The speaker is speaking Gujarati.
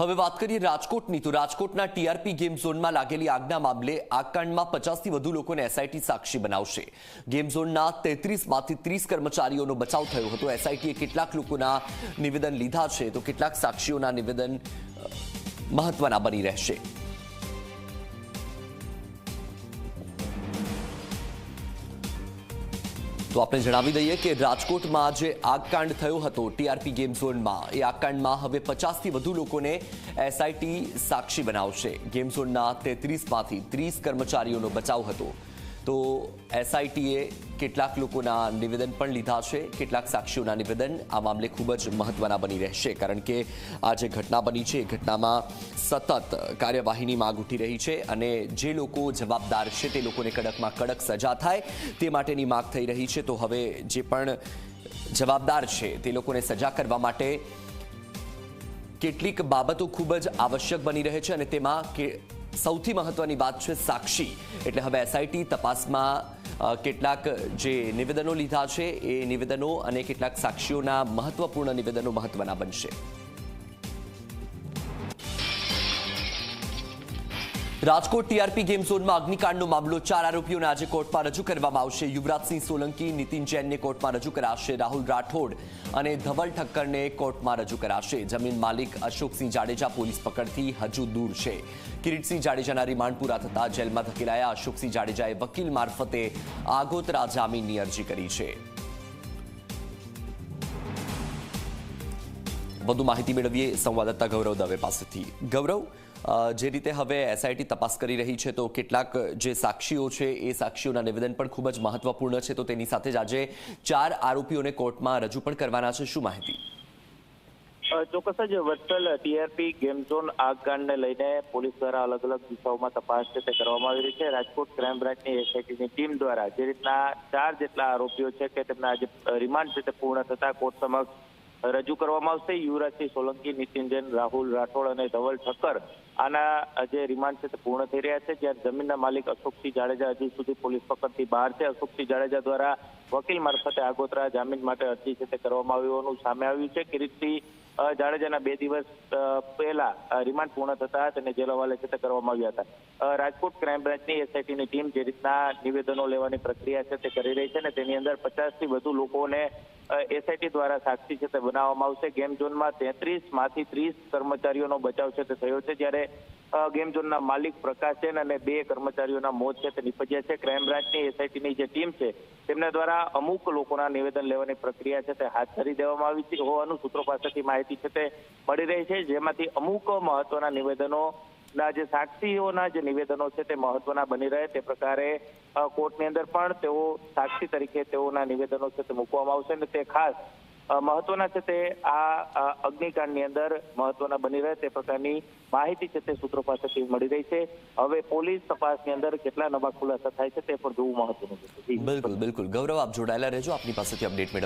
હવે વાત કરીએ રાજકોટની, તો રાજકોટના ટીઆરપી ગેમ ઝોનમાં લાગેલી આગના મામલે આગકાંડમાં પચાસથી વધુ લોકોને એસઆઈટી સાક્ષી બનાવશે. ગેમ ઝોનના તેત્રીસમાંથી ત્રીસ કર્મચારીઓનો બચાવ થયો હતો. એસઆઈટીએ કેટલાક લોકોના નિવેદન લીધા છે, તો કેટલાક સાક્ષીઓના નિવેદન મહત્વના બની રહેશે. તો આપણે જણાવી દઈએ કે રાજકોટમાં જે આગકાંડ થયો હતો ટીઆરપી ગેમ ઝોનમાં. એ આગકાંડમાં હવે પચાસથી વધુ લોકોને એસઆઈટી સાક્ષી બનાવશે. ગેમ ઝોનના તેત્રીસમાંથી ત્રીસ કર્મચારીઓનો બચાવ હતો. તો એસઆઈટીએ કેટલાક લોકોના નિવેદન પણ લીધા છે. કેટલાક સાક્ષીઓના નિવેદન આ મામલે ખૂબ જ મહત્વના બની રહેશે, કારણ કે આ જે ઘટના બની છે, એ ઘટનામાં સતત કાર્યવાહીની માંગ ઉઠી રહી છે અને જે લોકો જવાબદાર છે તે લોકોને કડકમાં કડક સજા થાય તે માટેની માંગ થઈ રહી છે. તો હવે જે પણ જવાબદાર છે તે લોકોને સજા કરવા માટે કેટલીક બાબતો ખૂબ જ આવશ્યક બની રહે છે અને તેમાં કે સૌથી મહત્વની વાત છે સાક્ષી. એટલે હવે એસઆઈટી તપાસમાં કેટલાક જે નિવેદનો લીધા છે એ નિવેદનો અને કેટલાક સાક્ષીઓના મહત્વપૂર્ણ નિવેદનો મહત્વના બનશે. રાજકોટ ટીઆરપી ગેમ ઝોનમાં અગ્નિકાંડનો મામલો, ચાર આરોપીઓને આજે કોર્ટમાં રજૂ કરવામાં આવશે. યુવરાજસિંહ સોલંકી, નીતિન જૈનને કોર્ટમાં રજૂ કરાશે, રાહુલ રાઠોડ અને ધવલ ઠક્કરને કોર્ટમાં રજૂ કરાશે. જમીન માલિક અશોકસિંહ જાડેજા પોલીસ પકડથી હજુ દૂર છે. કિરીટસિંહ જાડેજાના રિમાન્ડ પૂરા થતા જેલમાં ધકેલાયા. અશોકસિંહ જાડેજાએ વકીલ મારફતે આગોતરા જામીનની અરજી કરી છે. વધુ માહિતી મેળવીએ સંવાદદાતા ગૌરવ દવે પાસેથી. ગૌરવ જે રીતે હવે એસઆઈટી તપાસ કરી રહી છે, તો કેટલાક જે સાક્ષીઓ છે, એ સાક્ષીઓના નિવેદન પણ ખૂબ જ મહત્વપૂર્ણ છે. તો તેની સાથે જ આજે ચાર આરોપીઓને કોર્ટમાં રજૂ પણ કરવાના છે. શું માહિતી? ચોક્કસ જ વત્સલ ટીઆરપી ગેમ ઝોન આગકાંડને લઈને પોલીસ દ્વારા અલગ અલગ દિશાઓમાં તપાસ છે, તે કરવામાં આવી રહી છે. રાજકોટ ક્રાઇમ બ્રાન્ચની એસઆઈટીની ટીમ દ્વારા જે રીતના ચાર જેટલા આરોપીઓ છે કે તેમના આજે રિમાન્ડ છે, તે પૂર્ણ થતા કોર્ટ સમક્ષ રજૂ કરવામાં આવશે. યુવરાજસિંહ સોલંકી, નીતિન જૈન, રાહુલ રાઠોડ અને ધવલ ઠક્કર આના જે રિમાન્ડ છે તે પૂર્ણ થઈ રહ્યા છે. જ્યારે જમીનના માલિક અશોકસિંહ જાડેજા હજી સુધી પોલીસ પકડથી બહાર છે. અશોકસિંહ જાડેજા દ્વારા વકીલ મારફતે આગોતરા જામીન માટે અરજી છે તે કરવામાં આવી હોવાનું સામે આવ્યું છે. કિરીટસિંહ જાડેજાના બે દિવસ પહેલા રિમાન્ડ પૂર્ણ થતા તેને જેલ હવાલે છે તે કરવામાં આવ્યા હતા. રાજકોટ ક્રાઇમ બ્રાન્ચની એસઆઈટીની ટીમ જે રીતના નિવેદનો લેવાની પ્રક્રિયા છે તે કરી રહી છે અને તેની અંદર પચાસથી વધુ લોકોને એસઆઈટી દ્વારા સાક્ષી છે તે બનાવવામાં આવશે. ગેમ ઝોનમાં તેત્રીસમાંથી ત્રીસ કર્મચારીઓનો બચાવ છે તે થયો છે, જ્યારે ગેમ ઝોનના માલિક પ્રકાશ જૈન અને બે કર્મચારીઓના મોત છે તે નિપજ્યા છે. ક્રાઇમ બ્રાન્ચની એસઆઈટીની જે ટીમ છે, તેમના દ્વારા અમુક લોકોના નિવેદન લેવાની પ્રક્રિયા છે તે હાથ ધરી દેવામાં આવી છે. હોવાનું સૂત્રો પાસેથી માહિતી છે તે મળી રહી છે, જેમાંથી અમુક મહત્વના નિવેદનો ના, જે સાક્ષીઓના જે નિવેદનો છે તે મહત્વના બની રહે તે પ્રકારે કોર્ટની અંદર પણ તેઓ સાક્ષી તરીકે તેઓના નિવેદનો છે તે મૂકવામાં આવશે અને તે ખાસ મહત્વના છે તે આ અગ્નિકાંડની અંદર મહત્વના બની રહે તે પ્રકારની માહિતી છે તે સૂત્રો પાસેથી મળી રહી છે. હવે પોલીસ તપાસની અંદર કેટલા નવા ખુલાસા થાય છે તે પણ જોવું મહત્વનું છે. બિલકુલ બિલકુલ. ગૌરવ, આપ જોડાયેલા રહેજો. આપની પાસેથી અપડેટ મેળવતા